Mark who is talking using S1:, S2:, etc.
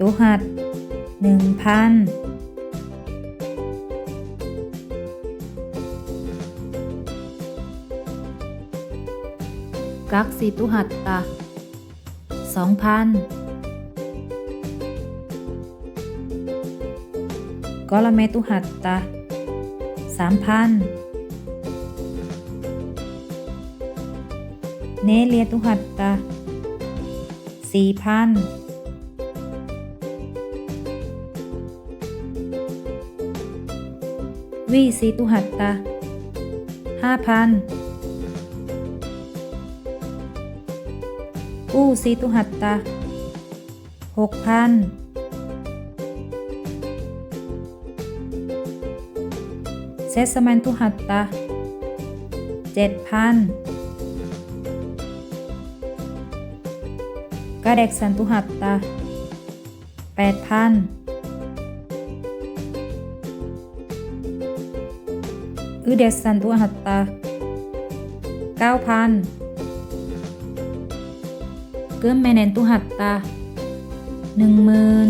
S1: ตุหัดหนึ่งพันกักสีตุหัตตาสองพันกอลเมตุหัตตาสามพันเนเลียตุหัตตาสี่พัน วีสีตุหัตตาห้าพันกู้ซีตุหัตตาหกพันเซสมันตุหัตตาเจ็ดพันกาเด็กสันตุหัตตาแปดพัน อือเดสสันตุหัตตาเก้าพันเกิมแมเนนตุหัตตาหนึ่งหมื่น